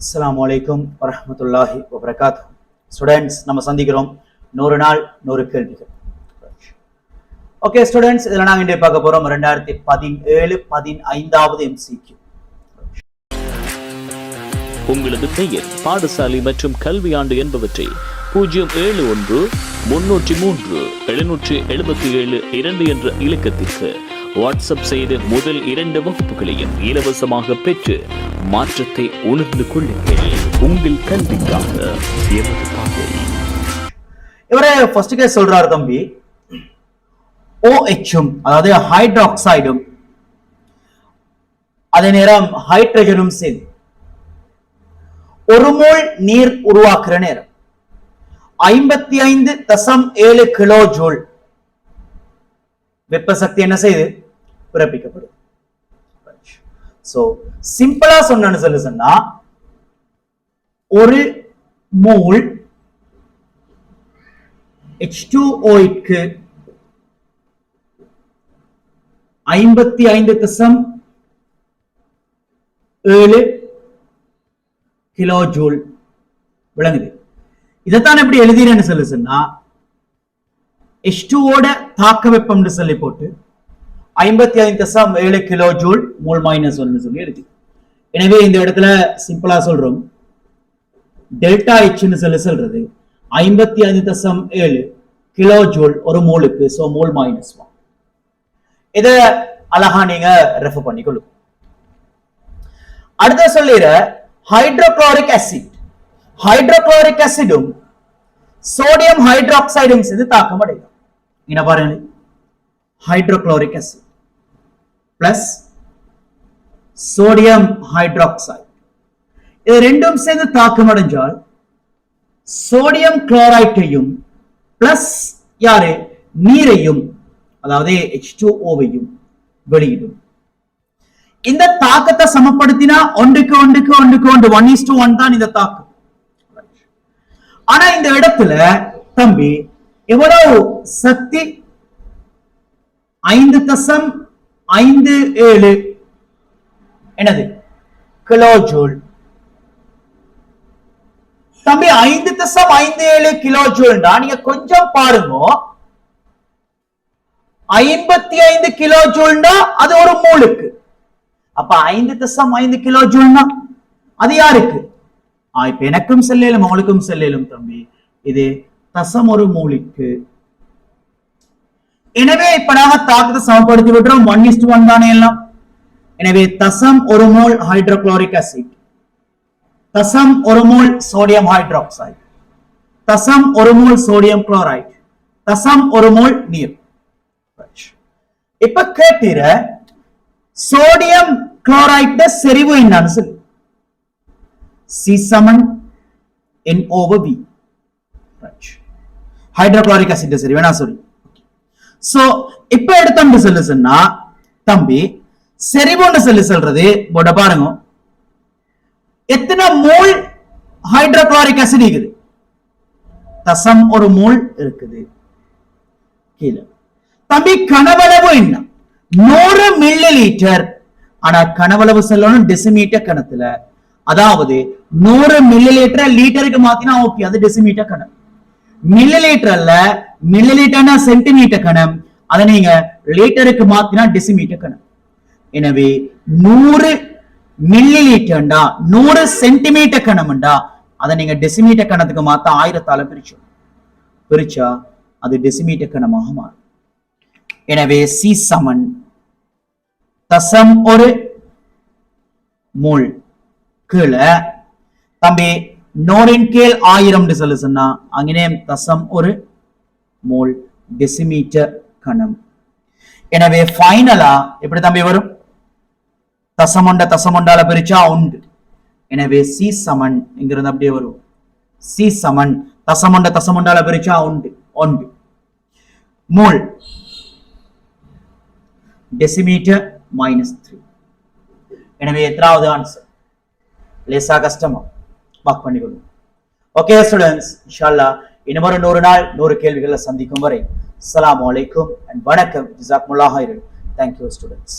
அஸ்லாம் வலைக்கும் வரமத்துல்லாஹி வபரகாத் ஸ்டூடெண்ட்ஸ் நம்ம சந்திக்கிறோம். நூறு நாள் நூறு கேள்விகள். ஓகே ஸ்டூடெண்ட்ஸ் இதில் நாங்கள் இன்றைய பார்க்க போகிறோம் ரெண்டாயிரத்தி பதினேழு பதினைந்தாவது எம்சிக்யூ உங்களது பெயர் பாடசாலை மற்றும் கல்வியாண்டு என்பவற்றை பூஜ்ஜியம் ஏழு ஒன்று முன்னூற்றி மூன்று எழுநூற்றி எழுபத்தி ஏழு இரண்டு என்ற இலக்கத்திற்கு வாட்ஸ்அப் செய்து முதல் இரண்டு வகுப்புகளையும் இலவசமாக பெற்று மாற்றத்தை உணர்ந்து கொள்ளுங்கள். உங்கள் கல்விக்காக எமது பாதை. இவரே ஃபர்ஸ்ட் கேஸ் சொல்றாரு தம்பி. ஓஹெச்சும் அதாவது ஹைட்ராக்சைடும் அதே நேரம் ஹைட்ரஜனும் சேர்ந்து ஒரு மோல் நீர் உருவாக்குற நேரம். ஐம்பத்தி ஐந்து தசம் ஏழு கிலோ ஜூல் வெப்ப சக்தி என்ன செய்து? பிறப்பிக்கப்படும். சோ சிம்பிளா சொன்னு சொல்லி சொன்னா ஒரு மோல் H2O-க்கு ஐம்பத்தி ஐந்து தசம் ஏழு கிலோ ஜூல் விளங்குது. இதைத்தான் எப்படி எழுதிறேன்னு சொல்லி சொன்னா H2ஓட தாக்க வெப்பம்னு சொல்லி போட்டு ஐம்பத்தி ஐந்து தசம் ஏழு கிலோ ஜூல் மூல் மைனஸ் ஒன்று சொல்லி இருக்கு. எனவே இந்த இடத்துல சிம்பிளா சொல்றோம். டெல்டா ஹெச்னு சொல்லி சொல்றது ஐம்பத்தி ஐந்து தசம் ஏழு கிலோ ஜூல் ஒரு மோலுக்கு சோ மோல் மைனஸ் ஒன் இத அழகா நீங்க ரெஃபர் பண்ணிக்கொள்ளும் அடுத்த சொல்லிடுற ஹைட்ரோகுளோரிக் ஆசிட் ஹைட்ரோகுளோரிக் ஆசிடும் சோடியம் ஹைட்ராக்சைடும் சேர்ந்து தாக்கம் அடையும் என்ன பாருங்க. Hydrochloric acid plus sodium hydroxide இது ரெண்டும் சேர்ந்து தாக்கம் அடைஞ்சால் சோடியம் குளோரைட்டையும் பிளஸ் யாரு? நீரையும் அதாவது ஹெச் டூ ஓவையும் வெளியிடும். இந்த தாக்கத்தை சமப்படுத்தினா ஒன்றுக்கு ஒன்றுக்கு ஒன்றுக்கு ஒன்று ஒன் இஸ் டூ ஒன் தான் இந்த தாக்கம். ஆனா இந்த இடத்துல தம்பி எவ்வளவு சக்தி? ஐந்து தசம் ஐந்து ஏழு. என்னது? கிலோ ஜூல் தம்பி ஐந்து தசம் ஐந்து ஏழு கிலோ ஜூல்டா நீங்க கொஞ்சம் பாருங்க. ஐம்பத்தி ஐந்து கிலோ ஜூல்னா அது ஒரு மூலுக்கு அப்ப ஐந்து தசம் ஐந்து கிலோ ஜூல்னா அது யாருக்கு? இப்ப எனக்கும் செல்லேலும் உங்களுக்கும் செல்லேலும் தம்பி. இது தசம் ஒரு மூலிக்கு எனவே இப்ப நாம தாக்கத்தை சமப்படுத்தி விட்டுறோம். ஒன் இஸ்ட் ஒன் தானே எல்லாம். எனவே தசம் ஒரு மோல் ஹைட்ரோகுளோரிக் அசிட் தசம் ஒரு மோல் சோடியம் ஹைட்ராக்சைடு தசம் ஒரு மோல் சோடியம் குளோரைடு தசம் ஒரு மோல் நீர். இப்ப கேட்டீர சோடியம் குளோரைட் செறிவு என்னன்னு சொல்லு. சி சமன் N over V hydrochloric acid சரி நான் சொல்லி. சோ இப்ப எடுத்தோம்னு சொல்லு சொன்னா தம்பி செறிவுன்னு சொல்லி சொல்றது போட பாருங்க. எத்தனை மூல் ஹைட்ரோகுளோரிக் அசிட் இருக்குது? தசம் ஒரு மூல் இருக்குது. கீழே. தம்பி கனவளவு என்ன? நூறு மில்லி லிட்டர் ஆனா கனவளவு சொல்லணும் டெசிமீட்டர் கணத்துல. அதாவது நூறு மில்லி லிட்டர் லிட்டருக்கு மாத்தினா ஓகே அது டெசிமீட்டர் கணக்கு. மில்லி அல்ல மில்லி சென்டிமீட்டர் கணம். அதை நீங்க லிட்டருக்கு மாத்தினா டெசிமீட்டர் கணம். எனவே நூறு மில்லி நூறு சென்டிமீட்டர் கணம்டா அதை நீங்க டெசிமீட்டர் கணத்துக்கு மாத்த ஆயிரத்தால பிரிச்சோம். பிரிச்சா அது டெசிமீட்டர் கணமாக மாறும். எனவே சி சமன். தசம் ஒரு மூல். கீழே தம்பி நூறின் கீழ் ஆயிரம் சொல்லு சொன்னா அங்கே தசம் ஒரு மூல் டெசிமீட்டர் கணம். எனவே ஃபைனலா எப்படி தம்பி வரும்? தசமொண்ட தசமொண்டால பிரிச்சா உண்டு. எனவே சி சமன் இங்கிருந்து அப்படியே வரும். சி சமன் தசமொண்ட தசமொண்டால பிரிச்சா உண்டு. ஒன்று. மூல் டெசிமீட்டர் மைனஸ் த்ரீ எனவே எத்தனாவது ஆன்சர் லேசா கஷ்டமா? மார்க் பண்ணிக்கொள்ளும் ஓகே ஸ்டூடெண்ட்ஸ் இன்ஷால்லா இன்னும் ஒரு நூறு நாள் நூறு கேள்விகளை சந்திக்கும் வரை அஸ்லாம் வலைக்கும் அண்ட் வணக்கம் ஜிசாக்முல்லாஹ் தேங்க்யூ ஸ்டூடெண்ட்ஸ்